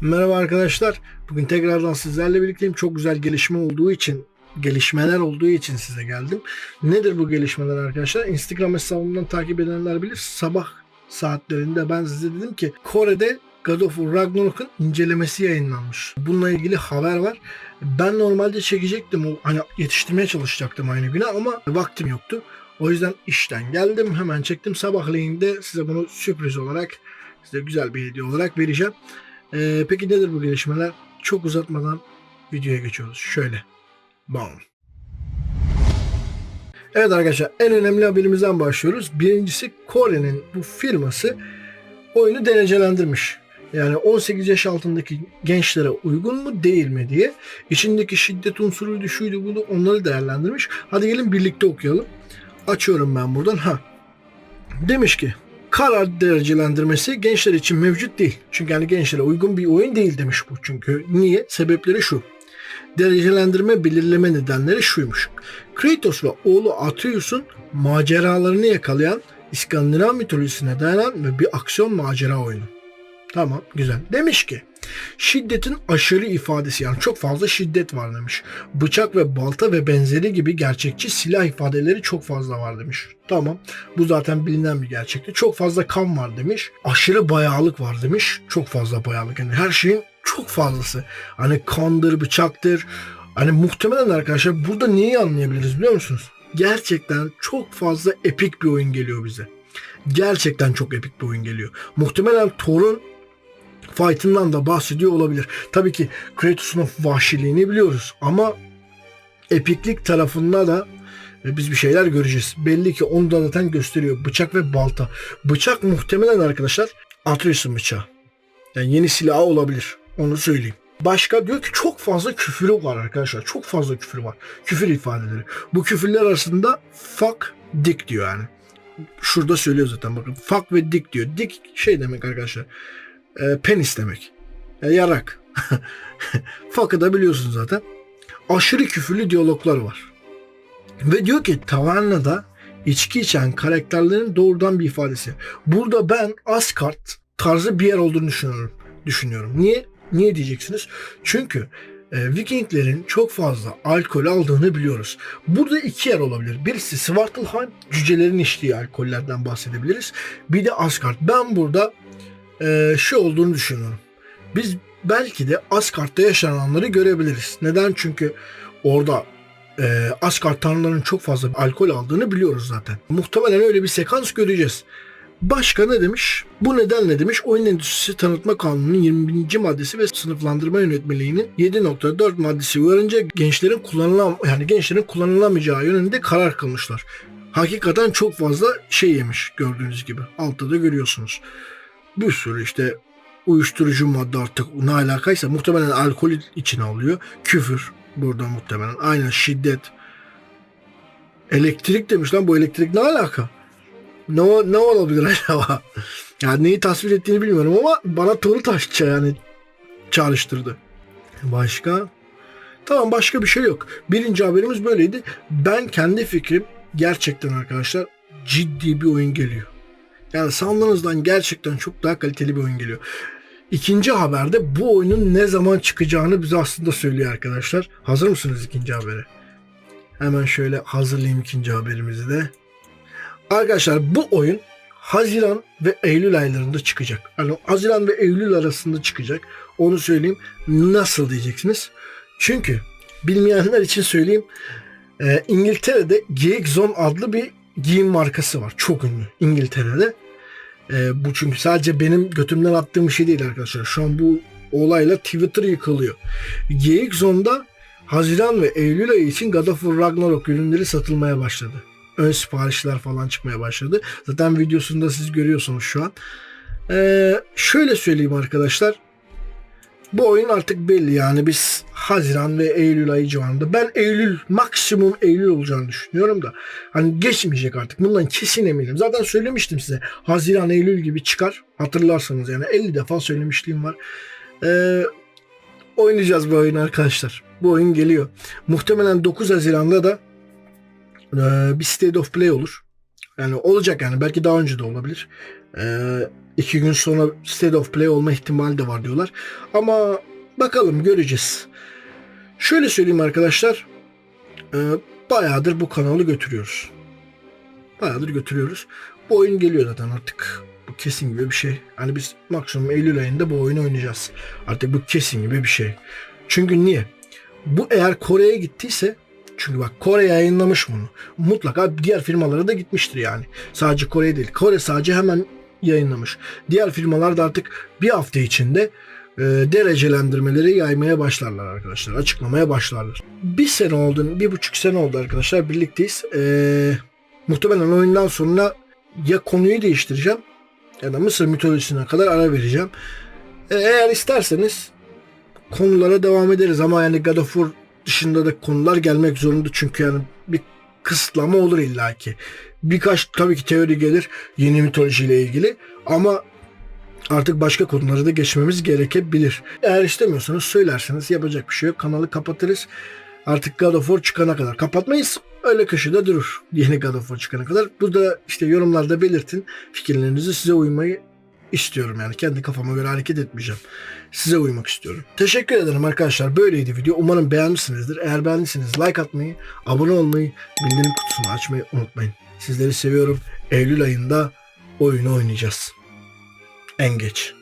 Merhaba arkadaşlar. Bugün tekrardan sizlerle birlikteyim. Çok güzel gelişme olduğu için, gelişmeler olduğu için size geldim. Nedir bu gelişmeler arkadaşlar? Instagram hesabımdan takip edenler bilir. Sabah saatlerinde ben size dedim ki Kore'de God of War Ragnarok'un incelemesi yayınlanmış. Bununla ilgili haber var. Ben normalde çekecektim. O, hani yetiştirmeye çalışacaktım aynı güne ama vaktim yoktu. O yüzden işten geldim. Hemen çektim. Sabahleyin de size bunu sürpriz olarak size güzel bir hediye olarak vereceğim. Ee, peki nedir bu gelişmeler? Çok uzatmadan videoya geçiyoruz. Şöyle. Bam. Evet arkadaşlar en önemli haberimizden başlıyoruz. Birincisi Kore'nin bu firması oyunu derecelendirmiş. Yani 18 yaş altındaki gençlere uygun mu değil mi diye. İçindeki şiddet unsuruydu şuydu bunu onları değerlendirmiş. Hadi gelin birlikte okuyalım. Açıyorum ben buradan. Ha. Demiş ki karar derecelendirmesi gençler için mevcut değil. Çünkü yani gençlere uygun bir oyun değil demiş bu çünkü. Niye? Sebepleri şu. Derecelendirme belirleme nedenleri şuymuş. Kratos ve oğlu Atreus'un maceralarını yakalayan İskandinav mitolojisine dayanan ve bir aksiyon macera oyunu. Tamam güzel. Demiş ki şiddetin aşırı ifadesi yani çok fazla şiddet var demiş. Bıçak ve balta ve benzeri gibi gerçekçi silah ifadeleri çok fazla var demiş. Tamam bu zaten bilinen bir gerçekti. Çok fazla kan var demiş. Aşırı bayağılık var demiş. Çok fazla bayağılık. Yani her şeyin çok fazlası. Hani kandır, bıçaktır. Hani muhtemelen arkadaşlar burada neyi anlayabiliriz biliyor musunuz? Gerçekten çok fazla epik bir oyun geliyor bize. Gerçekten çok epik bir oyun geliyor. Muhtemelen Thor'un fight'ından da bahsediyor olabilir. Tabii ki Kratos'un vahşiliğini biliyoruz ama epiklik tarafında da e, biz bir şeyler göreceğiz. Belli ki onu da zaten gösteriyor. Bıçak ve balta. Bıçak muhtemelen arkadaşlar Atreus'un bıçağı. Yani yeni silahı olabilir. Onu söyleyeyim. Başka diyor ki çok fazla küfürü var arkadaşlar. Çok fazla küfür var. Küfür ifadeleri. Bu küfürler arasında fuck, dick diyor yani. Şurada söylüyor zaten bakın. Fuck ve dick diyor. Dick şey demek arkadaşlar. E, penis demek. E, yarak. Fuck'ı da biliyorsun zaten. Aşırı küfürlü diyaloglar var. Ve diyor ki tavernada içki içen karakterlerin doğrudan bir ifadesi. Burada ben Asgard tarzı bir yer olduğunu düşünüyorum. düşünüyorum. Niye? Niye diyeceksiniz? Çünkü e, Vikinglerin çok fazla alkol aldığını biliyoruz. Burada iki yer olabilir. Birisi Svartalheim, cücelerin içtiği alkollerden bahsedebiliriz. Bir de Asgard. Ben burada e, şu olduğunu düşünüyorum. Biz belki de Asgard'da yaşananları görebiliriz. Neden? Çünkü orada e, Asgard tanrılarının çok fazla alkol aldığını biliyoruz zaten. Muhtemelen öyle bir sekans göreceğiz. Başka ne demiş? Bu nedenle demiş oyun endüstrisi tanıtma kanununun 21. maddesi ve sınıflandırma yönetmeliğinin 7.4 maddesi uyarınca gençlerin kullanılam yani gençlerin kullanılamayacağı yönünde karar kılmışlar. Hakikaten çok fazla şey yemiş gördüğünüz gibi. Altta da görüyorsunuz. Bir sürü işte uyuşturucu madde artık ne alakaysa muhtemelen alkol içine alıyor. Küfür burada muhtemelen. Aynen şiddet. Elektrik demiş lan bu elektrik ne alaka? Ne, ne olabilir acaba? Yani neyi tasvir ettiğini bilmiyorum ama bana Tuğrul Taşça yani çağrıştırdı. Başka? Tamam başka bir şey yok. Birinci haberimiz böyleydi. Ben kendi fikrim gerçekten arkadaşlar ciddi bir oyun geliyor. Yani sandığınızdan gerçekten çok daha kaliteli bir oyun geliyor. İkinci haberde bu oyunun ne zaman çıkacağını bize aslında söylüyor arkadaşlar. Hazır mısınız ikinci habere? Hemen şöyle hazırlayayım ikinci haberimizi de. Arkadaşlar bu oyun Haziran ve Eylül aylarında çıkacak. Yani Haziran ve Eylül arasında çıkacak. Onu söyleyeyim. Nasıl diyeceksiniz? Çünkü bilmeyenler için söyleyeyim. E, İngiltere'de GXZone adlı bir giyim markası var. Çok ünlü İngiltere'de. E, bu çünkü sadece benim götümden attığım bir şey değil arkadaşlar. Şu an bu olayla Twitter yıkılıyor. GXZone'da Haziran ve Eylül ayı için God of War Ragnarok ürünleri satılmaya başladı. Ön siparişler falan çıkmaya başladı. Zaten videosunda siz görüyorsunuz şu an. Ee, şöyle söyleyeyim arkadaşlar. Bu oyun artık belli yani biz Haziran ve Eylül ayı civarında. Ben Eylül maksimum Eylül olacağını düşünüyorum da hani geçmeyecek artık. Bundan kesin eminim. Zaten söylemiştim size. Haziran Eylül gibi çıkar. Hatırlarsanız yani 50 defa söylemişliğim var. Ee, oynayacağız bu oyunu arkadaşlar. Bu oyun geliyor. Muhtemelen 9 Haziran'da da e, bir State of Play olur. Yani olacak yani. Belki daha önce de olabilir. Ee, iki gün sonra State of Play olma ihtimali de var diyorlar. Ama bakalım göreceğiz. Şöyle söyleyeyim arkadaşlar. Ee, bayağıdır bu kanalı götürüyoruz. Bayağıdır götürüyoruz. Bu oyun geliyor zaten artık. Bu kesin gibi bir şey. Hani biz maksimum Eylül ayında bu oyunu oynayacağız. Artık bu kesin gibi bir şey. Çünkü niye? Bu eğer Kore'ye gittiyse çünkü bak Kore yayınlamış bunu. Mutlaka diğer firmalara da gitmiştir yani. Sadece Kore değil. Kore sadece hemen yayınlamış. Diğer firmalar da artık bir hafta içinde e, derecelendirmeleri yaymaya başlarlar arkadaşlar. Açıklamaya başlarlar. Bir sene oldu, bir buçuk sene oldu arkadaşlar. Birlikteyiz. E, muhtemelen oyundan sonra ya konuyu değiştireceğim ya da Mısır mitolojisine kadar ara vereceğim. E, eğer isterseniz konulara devam ederiz ama yani God of War dışında da konular gelmek zorunda çünkü yani bir kısıtlama olur illaki. Birkaç tabii ki teori gelir yeni mitolojiyle ilgili ama artık başka konulara da geçmemiz gerekebilir. Eğer istemiyorsanız söylerseniz yapacak bir şey yok. Kanalı kapatırız. Artık God of War çıkana kadar. Kapatmayız. Öyle köşede durur. Yeni God of War çıkana kadar. Bu da işte yorumlarda belirtin. Fikirlerinizi size uymayı istiyorum yani. Kendi kafama göre hareket etmeyeceğim. Size uymak istiyorum. Teşekkür ederim arkadaşlar. Böyleydi video. Umarım beğenmişsinizdir. Eğer beğendiyseniz like atmayı, abone olmayı, bildirim kutusunu açmayı unutmayın. Sizleri seviyorum. Eylül ayında oyunu oynayacağız. En geç.